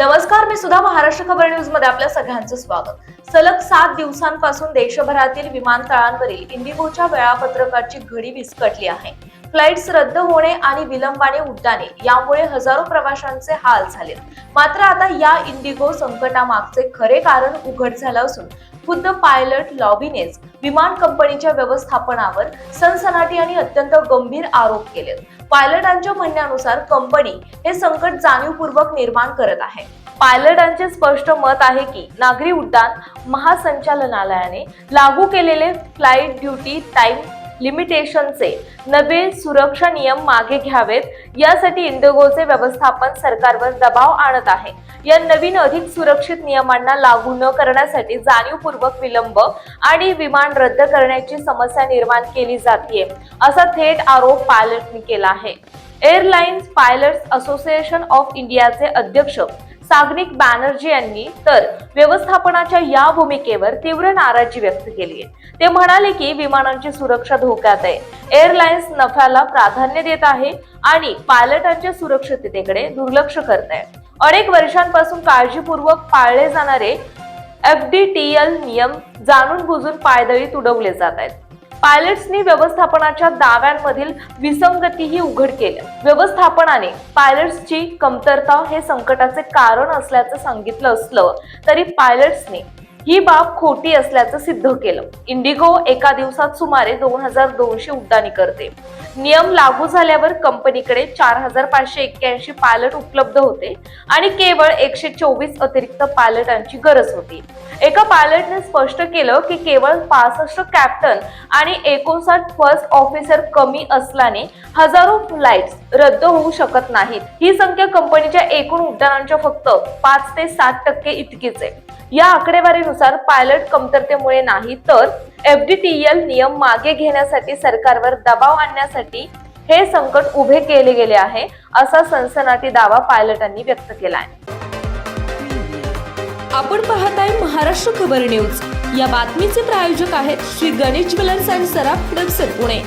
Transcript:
नमस्कार मी सुद्धा महाराष्ट्र खबर न्यूजमध्ये आपल्या सगळ्यांचं स्वागत. सलग सात दिवसांपासून देशभरातील विमानतळांवरील इंडिगोच्या वेळापत्रकाची घडी विस्कटली आहे. फ्लाईट्स रद्द होणे आणि विलंबाने उड्डाणे यामुळे हजारो प्रवाशांचे हाल झाले मात्र आता या इंडिगो संकटामागचे खरे कारण उघड झालं असून खुद्द पायलट लॉबीनेच विमान कंपनीच्या व्यवस्थापनावर सनसनाटी आणि अत्यंत गंभीर आरोप केले. पायलटांच्या म्हणण्यानुसार कंपनी हे संकट जाणीवपूर्वक निर्माण करत आहे. पायलटांचे स्पष्ट मत आहे की नागरी उड्डाण महासंचालनालयाने लागू केलेले फ्लाईट ड्युटी टाइम लिमिटेशनचे नवे सुरक्षा नियम मागे घ्यावेत. यासाठी इंडिगोचे व्यवस्थापन सरकारवर दबाव आणत आहे. या नवीन अधिक सुरक्षित नियमांना लागू न करण्यासाठी जाणीवपूर्वक विलंब आणि विमान रद्द करण्याची समस्या निर्माण केली जाते असा थेट आरोप पायलटने केला आहे. एअरलाइन्स पायलट्स असोसिएशन ऑफ इंडियाचे अध्यक्ष सागनिक बॅनर्जी यांनी तर व्यवस्थापनाच्या या भूमिकेवर तीव्र नाराजी व्यक्त केली आहे. ते म्हणाले की विमानांची सुरक्षा धोक्यात आहे. एअरलाइन्स नफ्याला प्राधान्य देत आहे आणि पायलटांच्या सुरक्षिततेकडे दुर्लक्ष करत आहे. अनेक वर्षांपासून काळजीपूर्वक पाळले जाणारे एफ डी टी एल नियम जाणून बुजून पायदळी तुडवले जात आहेत. पायलट्सनी व्यवस्थापनाच्या दाव्यांमधील विसंगतीही उघड केल्या व्यवस्थापनाने पायलट्सची कमतरता हे संकटाचे कारण असल्याचं सांगितलं असलं तरी पायलट्सने ही बाब खोटी असल्याचं सिद्ध केलं. इंडिगो एका दिवसात सुमारे दोन हजार दोनशे उड्डाणी करते. नियम लागू झाल्यावर कंपनीकडे चार हजार पाचशे एक्क्याऐंशी पायलट उपलब्ध होते आणि केवळ एकशे चोवीस अतिरिक्त पायलटांची गरज होती. एका पायलटने स्पष्ट केलं की केवळ पासष्ट कॅप्टन आणि एकोणसाठ फर्स्ट ऑफिसर कमी असल्याने हजारो फ्लाईट्स रद्द होऊ शकत नाहीत. ही संख्या कंपनीच्या एकूण उड्डाणांच्या फक्त पाच ते सात टक्के इतकीच आहे. या आकडेवारीनुसार पायलट कमतरतेमुळे नाही तर एफडीटीएल नियम मागे घेण्यासाठी सरकारवर दबाव आणण्यासाठी हे संकट उभे केले गेले आहे असा सनसनाटी दावा पायलटांनी व्यक्त केला आहे आपण पाहत आहे महाराष्ट्र खबर न्यूज. या बातमीचे प्रायोजक आहेत श्री गणेश ज्वेलर्स अँड सराफ हडपसर पुणे.